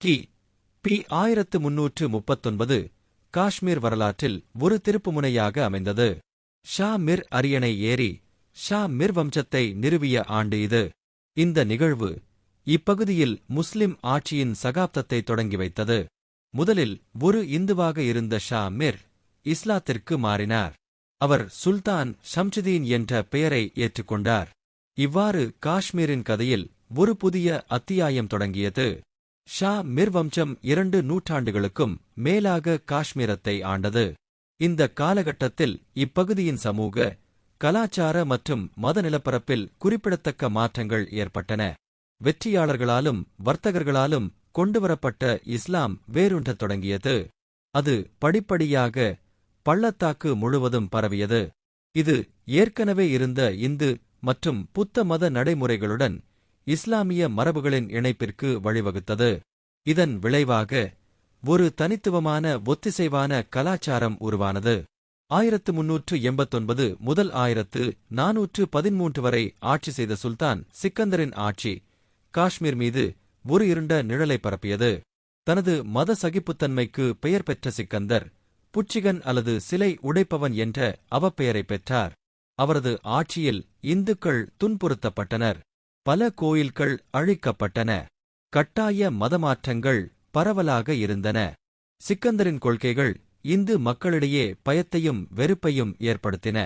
கி. B. ஆயிரத்து முன்னூற்று முப்பத்தொன்பது காஷ்மீர் வரலாற்றில் ஒரு திருப்புமுனையாக அமைந்தது. ஷா மிர் அரியணை ஏறி ஷா மிர் வம்சத்தை நிறுவிய ஆண்டு இது. இந்த நிகழ்வு இப்பகுதியில் முஸ்லிம் ஆட்சியின் சகாப்தத்தை தொடங்கி வைத்தது. முதலில் ஒரு இந்துவாக இருந்த ஷா மிர் இஸ்லாத்திற்கு மாறினார். அவர் சுல்தான் ஷம்சுதீன் என்ற பெயரை ஏற்றுக்கொண்டார். இவ்வாறு காஷ்மீரின் கதையில் ஒரு புதிய அத்தியாயம் தொடங்கியது. ஷா மிர் வம்சம் இரண்டு நூற்றாண்டுகளுக்கும் மேலாக காஷ்மீரத்தை ஆண்டது. இந்த காலகட்டத்தில் இப்பகுதியின் சமூக கலாச்சார மற்றும் மத நிலப்பரப்பில் குறிப்பிடத்தக்க மாற்றங்கள் ஏற்பட்டன. வெற்றியாளர்களாலும் வர்த்தகர்களாலும் கொண்டுவரப்பட்ட இஸ்லாம் வேரூன்றத் தொடங்கியது. அது படிப்படியாக பள்ளத்தாக்கு முழுவதும் பரவியது. இது ஏற்கனவே இருந்த இந்து மற்றும் புத்த மத நடைமுறைகளுடன் இஸ்லாமிய மரபுகளின் இணைப்பிற்கு வழிவகுத்தது. இதன் விளைவாக ஒரு தனித்துவமான ஒத்திசைவான கலாச்சாரம் உருவானது. ஆயிரத்து முன்னூற்று எண்பத்தொன்பது முதல் ஆயிரத்து நாநூற்று பதிமூன்று வரை ஆட்சி செய்த சுல்தான் சிக்கந்தரின் ஆட்சி காஷ்மீர் மீது ஒரு இருண்ட நிழலை பரப்பியது. தனது மத சகிப்புத்தன்மைக்கு பெயர் பெற்ற சிக்கந்தர் புச்சிகன் அல்லது சிலை உடைப்பவன் என்ற அவப்பெயரை பெற்றார். அவரது ஆட்சியில் இந்துக்கள் துன்புறுத்தப்பட்டனர். பல கோயில்கள் அழிக்கப்பட்டன. கட்டாய மதமாற்றங்கள் பரவலாக இருந்தன. சிக்கந்தரின் கொள்கைகள் இந்து மக்களிடையே பயத்தையும் வெறுப்பையும் ஏற்படுத்தின.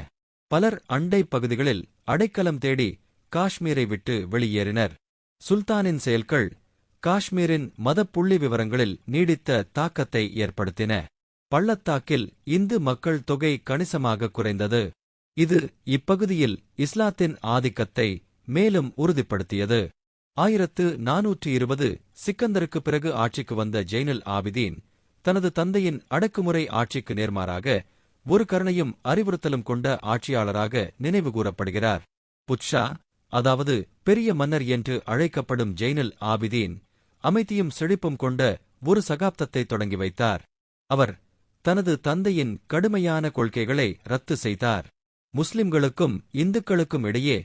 பலர் அண்டை பகுதிகளில் அடைக்கலம் தேடி காஷ்மீரை விட்டு வெளியேறினர். சுல்தானின் செயல்கள் காஷ்மீரின் மத புள்ளி விவரங்களில் நீடித்த தாக்கத்தை ஏற்படுத்தின. பள்ளத்தாக்கில் இந்து மக்கள் தொகை கணிசமாக குறைந்தது. இது இப்பகுதியில் இஸ்லாத்தின் ஆதிக்கத்தை மேலும் உறுதிப்படுத்தியது. ஆயிரத்து நாநூற்று இருபது சிக்கந்தருக்கு பிறகு ஆட்சிக்கு வந்த ஜெய்னல் ஆபிதீன் தனது தந்தையின் அடக்குமுறை ஆட்சிக்கு நேர்மாறாக ஒரு கருணையும் அறிவுறுத்தலும் கொண்ட ஆட்சியாளராக நினைவுகூரப்படுகிறார் புட்ஷா அதாவது பெரிய மன்னர் என்று அழைக்கப்படும் ஜெய்னல் ஆபிதீன் அமைதியும் செழிப்பும் கொண்ட ஒரு சகாப்தத்தை தொடங்கி வைத்தார். அவர் தனது தந்தையின் கடுமையான கொள்கைகளை ரத்து செய்தார். முஸ்லிம்களுக்கும் இந்துக்களுக்கும் இடையே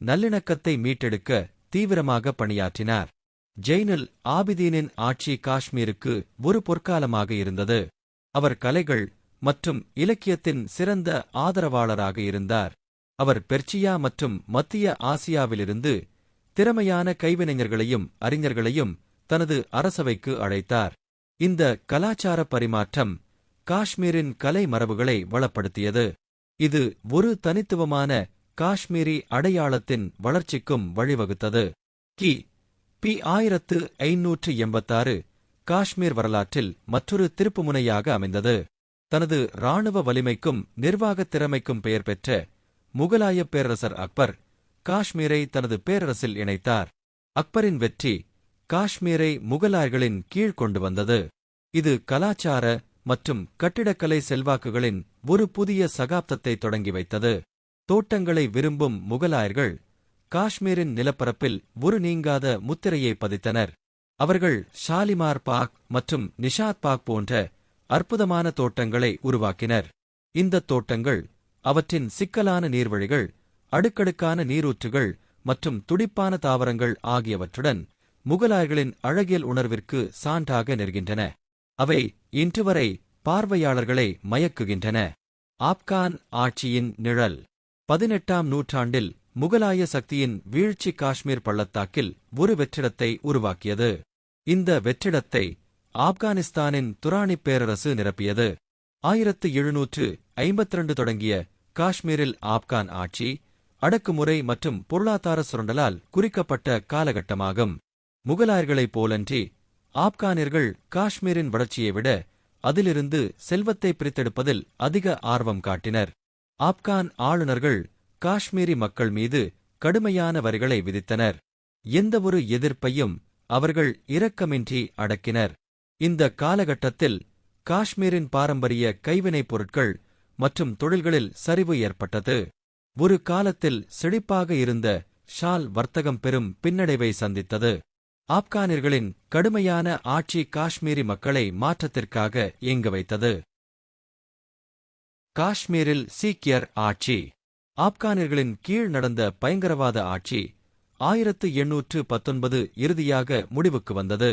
நல்லிணக்கத்தை மீட்டெடுக்க தீவிரமாக பணியாற்றினார். ஜெய்னுல் ஆபிதீனின் ஆட்சி காஷ்மீருக்கு ஒரு பொற்காலமாக இருந்தது. அவர் கலைகள் மற்றும் இலக்கியத்தின் சிறந்த ஆதரவாளராக இருந்தார். அவர் பெர்ச்சியா மற்றும் மத்திய ஆசியாவிலிருந்து திறமையான கைவினைஞர்களையும் அறிஞர்களையும் தனது அரசவைக்கு அழைத்தார். இந்த கலாச்சார பரிமாற்றம் காஷ்மீரின் கலை மரபுகளை வளப்படுத்தியது. இது ஒரு தனித்துவமான காஷ்மீரி அடையாளத்தின் வளர்ச்சிக்கும் வழிவகுத்தது. கி. பி ஆயிரத்து ஐநூற்று எண்பத்தாறு காஷ்மீர் வரலாற்றில் மற்றொரு திருப்புமுனையாக அமைந்தது. தனது இராணுவ வலிமைக்கும் நிர்வாகத் திறமைக்கும் பெயர் பெற்ற முகலாயப் பேரரசர் அக்பர் காஷ்மீரை தனது பேரரசில் இணைத்தார். அக்பரின் வெற்றி காஷ்மீரை முகலாயர்களின் கீழ் கொண்டு வந்தது. இது கலாச்சார மற்றும் கட்டிடக்கலை செல்வாக்குகளின் ஒரு புதிய சகாப்தத்தை தொடங்கி வைத்தது. தோட்டங்களை விரும்பும் முகலாயர்கள் காஷ்மீரின் நிலப்பரப்பில் ஒரு நீங்காத முத்திரையை பதித்தனர். அவர்கள் ஷாலிமார் பாக் மற்றும் நிஷாத் பாக் போன்ற அற்புதமான தோட்டங்களை உருவாக்கினர். இந்த தோட்டங்கள் அவற்றின் சிக்கலான நீர்வழிகள் அடுக்கடுக்கான நீரூற்றுகள் மற்றும் துடிப்பான தாவரங்கள் ஆகியவற்றுடன் முகலாயர்களின் அழகியல் உணர்விற்கு சான்றாக நிற்கின்றன. அவை இன்றுவரை பார்வையாளர்களை மயக்குகின்றன. ஆப்கான் ஆட்சியின் நிழல். பதினெட்டாம் நூற்றாண்டில் முகலாய சக்தியின் வீழ்ச்சி காஷ்மீர் பள்ளத்தாக்கில் ஒரு வெற்றிடத்தை உருவாக்கியது. இந்த வெற்றிடத்தை ஆப்கானிஸ்தானின் துராணிப் பேரரசு நிரப்பியது. ஆயிரத்து எழுநூற்று ஐம்பத்திரண்டு தொடங்கிய காஷ்மீரில் ஆப்கான் ஆட்சி அடக்குமுறை மற்றும் பொருளாதார சுரண்டலால் குறிக்கப்பட்ட காலகட்டமாகும். முகலாயர்களைப் போலன்றி ஆப்கானியர்கள் காஷ்மீரின் வளர்ச்சியை விட அதிலிருந்து செல்வத்தை பிரித்தெடுப்பதில் அதிக ஆர்வம் காட்டினர். ஆப்கான் ஆளுநர்கள் காஷ்மீரி மக்கள் மீது கடுமையான வரிகளை விதித்தனர். எந்தவொரு எதிர்ப்பையும் அவர்கள் இரக்கமின்றி அடக்கினர். இந்த காலகட்டத்தில் காஷ்மீரின் பாரம்பரிய கைவினைப் பொருட்கள் மற்றும் தொழில்களில் சரிவு ஏற்பட்டது. ஒரு காலத்தில் செழிப்பாக இருந்த ஷால் வர்த்தகம் பெரும் பின்னடைவை சந்தித்தது. ஆப்கானியர்களின் கடுமையான ஆட்சி காஷ்மீரி மக்களை மாற்றத்திற்காக இயங்க வைத்தது. காஷ்மீரில் சீக்கியர் ஆட்சி. ஆப்கானியர்களின் கீழ் நடந்த பயங்கரவாத ஆட்சி ஆயிரத்து எண்ணூற்று பத்தொன்பது இறுதியாக முடிவுக்கு வந்தது.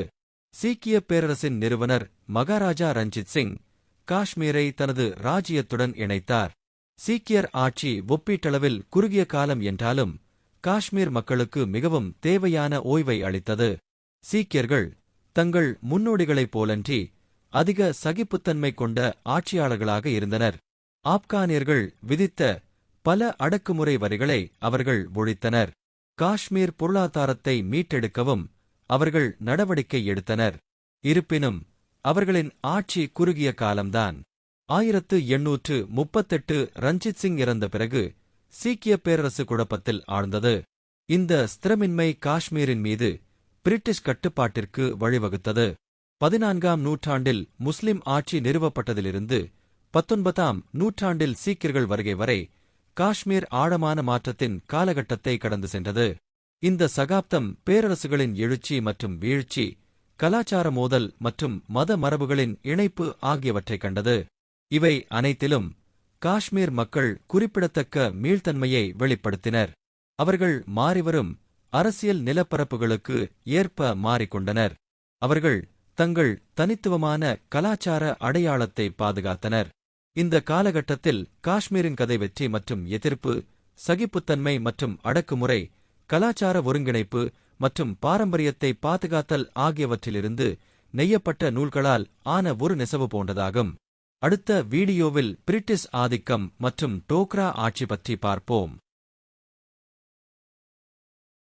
சீக்கிய பேரரசின் நிறுவனர் மகாராஜா ரஞ்சித் சிங் காஷ்மீரை தனது ராஜ்யத்துடன் இணைத்தார். சீக்கியர் ஆட்சி ஒப்பீட்டளவில் குறுகிய காலம் என்றாலும் காஷ்மீர் மக்களுக்கு மிகவும் தேவையான ஓய்வை அளித்தது. சீக்கியர்கள் தங்கள் முன்னோடிகளைப் போலன்றி அதிக சகிப்புத்தன்மை கொண்ட ஆட்சியாளர்களாக இருந்தனர். ஆப்கானியர்கள் விதித்த பல அடக்குமுறை வரிகளை அவர்கள் ஒழித்தனர். காஷ்மீர் பொருளாதாரத்தை மீட்டெடுக்கவும் அவர்கள் நடவடிக்கை எடுத்தனர். இருப்பினும் அவர்களின் ஆட்சி குறுகிய காலம்தான். ஆயிரத்து எண்ணூற்று முப்பத்தெட்டு ரஞ்சித் சிங் இறந்த பிறகு சீக்கிய பேரரசு குழப்பத்தில் ஆழ்ந்தது. இந்த ஸ்திரமின்மை காஷ்மீரின் மீது பிரிட்டிஷ் கட்டுப்பாட்டிற்கு வழிவகுத்தது. பதினான்காம் நூற்றாண்டில் முஸ்லிம் ஆட்சி நிறுவப்பட்டதிலிருந்து பத்தொன்பதாம் நூற்றாண்டில் சீக்கியர்கள் வருகை வரை காஷ்மீர் ஆழமான மாற்றத்தின் காலகட்டத்தை கடந்து சென்றது. இந்த சகாப்தம் பேரரசுகளின் எழுச்சி மற்றும் வீழ்ச்சி கலாச்சார மோதல் மற்றும் மத மரபுகளின் இணைப்பு ஆகியவற்றைக் கண்டது. இவை அனைத்திலும் காஷ்மீர் மக்கள் குறிப்பிடத்தக்க மீள்தன்மையை வெளிப்படுத்தினர். அவர்கள் மாறிவரும் அரசியல் நிலப்பரப்புகளுக்கு ஏற்ப மாறிக்கொண்டனர். அவர்கள் தங்கள் தனித்துவமான கலாச்சார அடையாளத்தை பாதுகாத்தனர். இந்த காலகட்டத்தில் காஷ்மீரின் கதை வெற்றி மற்றும் எதிர்ப்பு சகிப்புத்தன்மை மற்றும் அடக்குமுறை கலாச்சார ஒருங்கிணைப்பு மற்றும் பாரம்பரியத்தை பாதுகாத்தல் ஆகியவற்றிலிருந்து நெய்யப்பட்ட நூல்களால் ஆன ஒரு நெசவு போன்றதாகும். அடுத்த வீடியோவில் பிரிட்டிஷ் ஆதிக்கம் மற்றும் டோக்ரா ஆட்சி பற்றி பார்ப்போம்.